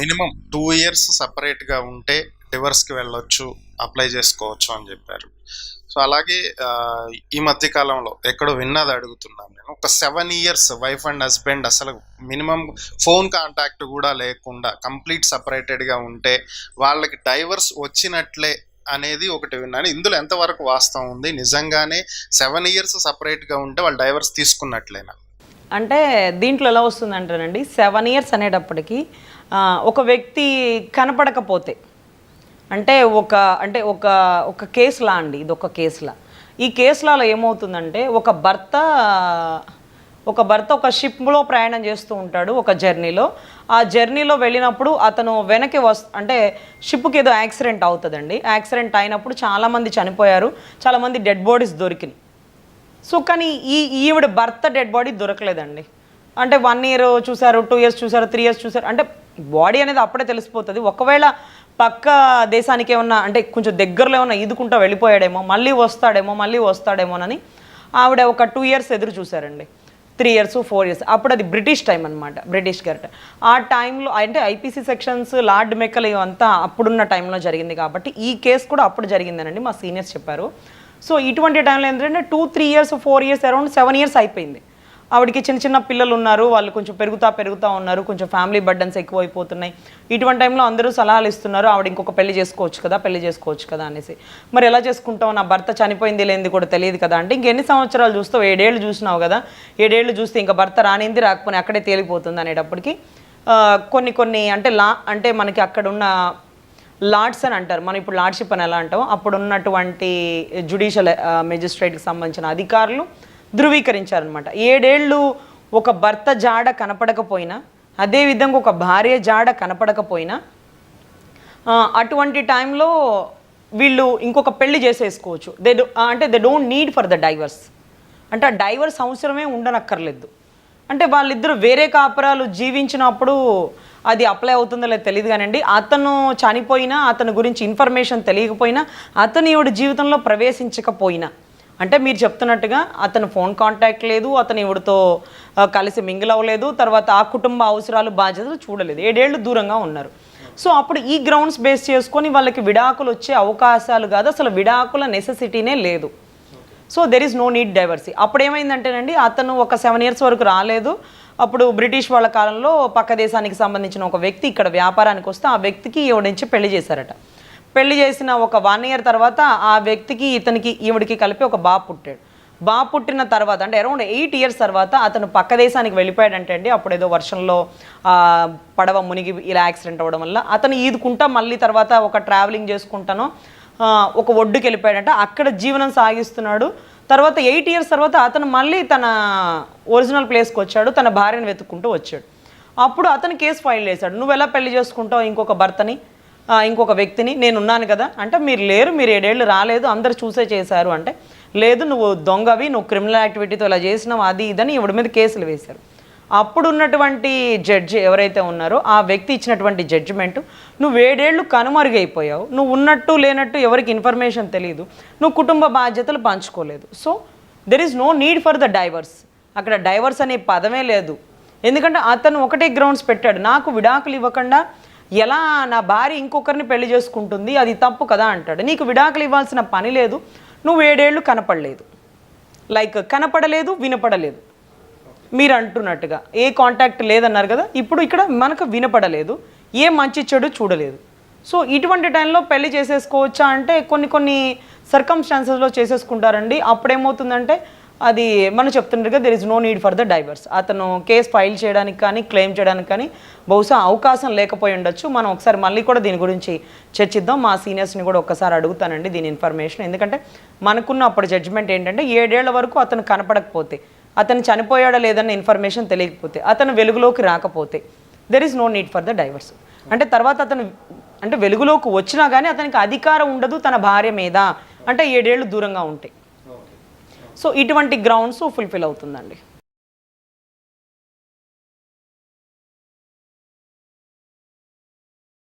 Minimum two years సపరేట్గా ఉంటే డివర్స్కి వెళ్ళొచ్చు అప్లై చేసుకోవచ్చు అని చెప్పారు. సో అలాగే ఈ మధ్య కాలంలో ఎక్కడో విన్నది అడుగుతున్నాను నేను. ఒక seven years wife and husband అసలు మినిమం ఫోన్ కాంటాక్ట్ కూడా లేకుండా కంప్లీట్ సపరేటెడ్గా ఉంటే వాళ్ళకి డైవర్స్ వచ్చినట్లే అనేది ఒకటి విన్నాను. ఇందులో ఎంతవరకు వాస్తవం ఉంది? నిజంగానే సెవెన్ ఇయర్స్ సపరేట్గా ఉంటే వాళ్ళు డైవర్స్ తీసుకున్నట్లేనా? అంటే దీంట్లో ఎలా వస్తుందంటేనండి సెవెన్ ఇయర్స్ అనేటప్పటికి ఒక వ్యక్తి కనపడకపోతే అంటే ఒక అంటే ఒక ఒక కేసులా అండి ఇది ఒక కేసులా. ఈ కేసులలో ఏమవుతుందంటే ఒక భర్త ఒక భర్త ఒక షిప్లో ప్రయాణం చేస్తూ ఉంటాడు ఒక జర్నీలో. ఆ జర్నీలో వెళ్ళినప్పుడు అతను వెనక్కి వస్ అంటే షిప్కి ఏదో యాక్సిడెంట్ అవుతుందండి. యాక్సిడెంట్ అయినప్పుడు చాలామంది చనిపోయారు చాలామంది డెడ్ బాడీస్ దొరికినాయి. సో కానీ ఈ ఈవిడ భర్త డెడ్ బాడీ దొరకలేదండి. అంటే వన్ ఇయర్ చూశారు టూ ఇయర్స్ చూసారు త్రీ ఇయర్స్ చూశారు అంటే బాడీ అనేది అప్పుడే తెలిసిపోతుంది. ఒకవేళ పక్క దేశానికి ఏమన్నా అంటే కొంచెం దగ్గరలో ఏమన్నా ఈదుకుంటా వెళ్ళిపోయాడేమో మళ్ళీ వస్తాడేమో మళ్ళీ వస్తాడేమోనని ఆవిడ ఒక టూ ఇయర్స్ ఎదురు చూసారండి త్రీ ఇయర్స్ ఫోర్ ఇయర్స్ అప్పుడు అది బ్రిటిష్ టైం అనమాట బ్రిటిష్ గరట. ఆ టైంలో అంటే ఐపీసీ సెక్షన్స్ లార్డ్ మెక్కల్ ఇవంతా అప్పుడున్న టైంలో జరిగింది కాబట్టి ఈ కేసు కూడా అప్పుడు జరిగిందనండి మా సీనియర్స్ చెప్పారు. సో ఇటువంటి టైంలో ఏంటంటే two three years four years around seven years అయిపోయింది. ఆవిడకి చిన్న చిన్న పిల్లలు ఉన్నారు వాళ్ళు కొంచెం పెరుగుతా పెరుగుతా ఉన్నారు కొంచెం ఫ్యామిలీ బర్డన్స్ ఎక్కువ అయిపోతున్నాయి ఇటువంటి టైంలో అందరూ సలహాలు ఇస్తున్నారు ఆవిడ ఇంకొక పెళ్ళి చేసుకోవచ్చు కదా పెళ్ళి చేసుకోవచ్చు కదా అనేసి. మరి ఎలా చేసుకుంటావు? నా భర్త చనిపోయింది లేనిది కూడా తెలియదు కదా అంటే ఇంకెన్ని సంవత్సరాలు చూస్తావు? ఏడేళ్ళు చూసినావు కదా. ఏడేళ్ళు చూస్తే ఇంకా భర్త రానింది రాకపోయినా అక్కడే తేలిపోతుంది అనేటప్పటికి కొన్ని కొన్ని అంటే లా అంటే మనకి అక్కడున్న లార్డ్స్ అని అంటారు. మనం ఇప్పుడు లార్డ్షిప్ అని ఎలా అంటాం అప్పుడు ఉన్నటువంటి జుడిషియల్ మెజిస్ట్రేట్కి సంబంధించిన అధికారులు ధృవీకరించారనమాట ఏడేళ్ళు ఒక భర్త జాడ కనపడకపోయినా అదేవిధంగా ఒక భార్య జాడ కనపడకపోయినా అటువంటి టైంలో వీళ్ళు ఇంకొక పెళ్ళి చేసేసుకోవచ్చు. దే అంటే they don't need for the divorce అంటే ఆ డైవర్స్ అవసరమే ఉండనక్కర్లేదు. అంటే వాళ్ళిద్దరు వేరే కాపురాలు జీవించినప్పుడు అది అప్లై అవుతుందో లేదో తెలియదు కానండి. అతను చనిపోయినా అతని గురించి ఇన్ఫర్మేషన్ తెలియకపోయినా అతను ఈవిడ జీవితంలో ప్రవేశించకపోయినా అంటే మీరు చెప్తున్నట్టుగా అతను ఫోన్ కాంటాక్ట్ లేదు అతను ఎవరితో కలిసి మింగిల్ అవ్వలేదు తర్వాత ఆ కుటుంబ అవసరాలు బాధ్యతలు చూడలేదు. ఏడేళ్ళు దూరంగా ఉన్నారు. సో అప్పుడు ఈ గ్రౌండ్స్ బేస్ చేసుకొని వాళ్ళకి విడాకులు వచ్చే అవకాశాలు కాదు. అసలు విడాకుల నెసెసిటీనే లేదు. So there is no need divorcee అప్పుడు ఏమైందంటేనండి అతను ఒక సెవెన్ ఇయర్స్ వరకు రాలేదు. అప్పుడు బ్రిటిష్ వాళ్ళ కాలంలో పక్క దేశానికి సంబంధించిన ఒక వ్యక్తి ఇక్కడ వ్యాపారానికి వస్తే ఆ వ్యక్తికి ఈవిడ పెళ్ళి చేశారట. పెళ్ళి చేసిన ఒక వన్ ఇయర్ తర్వాత ఆ వ్యక్తికి ఇతనికి ఈవిడికి కలిపి ఒక బాబు పుట్టాడు. బాబు పుట్టిన తర్వాత అంటే అరౌండ్ ఎయిట్ ఇయర్స్ తర్వాత అతను పక్క దేశానికి వెళ్ళిపోయాడంటే అండి అప్పుడు ఏదో వర్షంలో పడవ మునిగి ఇలా యాక్సిడెంట్ అవ్వడం వల్ల అతను ఈదుకుంటా మళ్ళీ తర్వాత ఒక ట్రావెలింగ్ చేసుకుంటాను ఒక ఒడ్డుకి వెళ్ళిపోయాడంట అక్కడ జీవనం సాగిస్తున్నాడు. తర్వాత ఎయిట్ ఇయర్స్ తర్వాత అతను మళ్ళీ తన ఒరిజినల్ ప్లేస్కి వచ్చాడు తన భార్యను వెతుక్కుంటూ వచ్చాడు. అప్పుడు అతను కేసు ఫైల్ చేశాడు. నువ్వు ఎలా పెళ్ళి చేసుకుంటావు ఇంకొక భర్తని? ఇంకొక వ్యక్తిని నేను ఉన్నాను కదా. అంటే మీరు లేరు మీరు ఏడేళ్ళు రాలేదు అందరు చూసే చేశారు అంటే లేదు నువ్వు దొంగవి నువ్వు క్రిమినల్ యాక్టివిటీతో ఇలా చేసినావు అది ఇదని ఇవిడ మీద కేసులు వేశారు. అప్పుడు ఉన్నటువంటి జడ్జి ఎవరైతే ఉన్నారో ఆ వ్యక్తి ఇచ్చినటువంటి జడ్జిమెంట్ నువ్వు ఏడేళ్ళు కనుమరుగైపోయావు నువ్వు ఉన్నట్టు లేనట్టు ఎవరికి ఇన్ఫర్మేషన్ తెలియదు నువ్వు కుటుంబ బాధ్యతలు పంచుకోలేదు. So there is no need for the divorce అక్కడ డైవర్స్ అనే పదమే లేదు. ఎందుకంటే అతను ఒకటే గ్రౌండ్స్ పెట్టాడు నాకు విడాకులు ఇవ్వకుండా ఎలా నా భార్య ఇంకొకరిని పెళ్ళి చేసుకుంటుంది? అది తప్పు కదా అంటాడు. నీకు విడాకులు ఇవ్వాల్సిన పని లేదు. నువ్వు ఏడేళ్ళు కనపడలేదు. లైక్ కనపడలేదు వినపడలేదు. మీరు అంటున్నట్టుగా. ఏ కాంటాక్ట్ లేదన్నారు కదా? ఇప్పుడు ఇక్కడ మనకు వినపడలేదు. ఏ మంచి చెడు చూడలేదు. సో ఇటువంటి టైంలో పెళ్ళి చేసేసుకోవచ్చా అంటే కొన్ని కొన్ని సర్కమ్స్టాన్సెస్లో చేసేసుకుంటారండి. అప్పుడేమవుతుందంటే అది మనం చెప్తుండగా there is no need for the divorce అతను కేసు ఫైల్ చేయడానికి కానీ క్లెయిమ్ చేయడానికి కానీ బహుశా అవకాశం లేకపోయి ఉండొచ్చు. మనం ఒకసారి మళ్ళీ కూడా దీని గురించి చర్చిద్దాం. మా సీనియర్స్ని కూడా ఒకసారి అడుగుతానండి దీని ఇన్ఫర్మేషన్ ఎందుకంటే మనకున్న అప్పుడు జడ్జిమెంట్ ఏంటంటే ఏడేళ్ళ వరకు అతను కనపడకపోతే అతను చనిపోయాడా లేదన్న ఇన్ఫర్మేషన్ తెలియకపోతే అతను వెలుగులోకి రాకపోతే there is no need for the divorce అంటే తర్వాత అతను అంటే వెలుగులోకి వచ్చినా కానీ అతనికి అధికారం ఉండదు తన భార్య మీద. అంటే ఏడేళ్ళు దూరంగా ఉంటాయి సో ఇటువంటి గ్రౌండ్స్ ఫుల్ఫిల్ అవుతుందండి.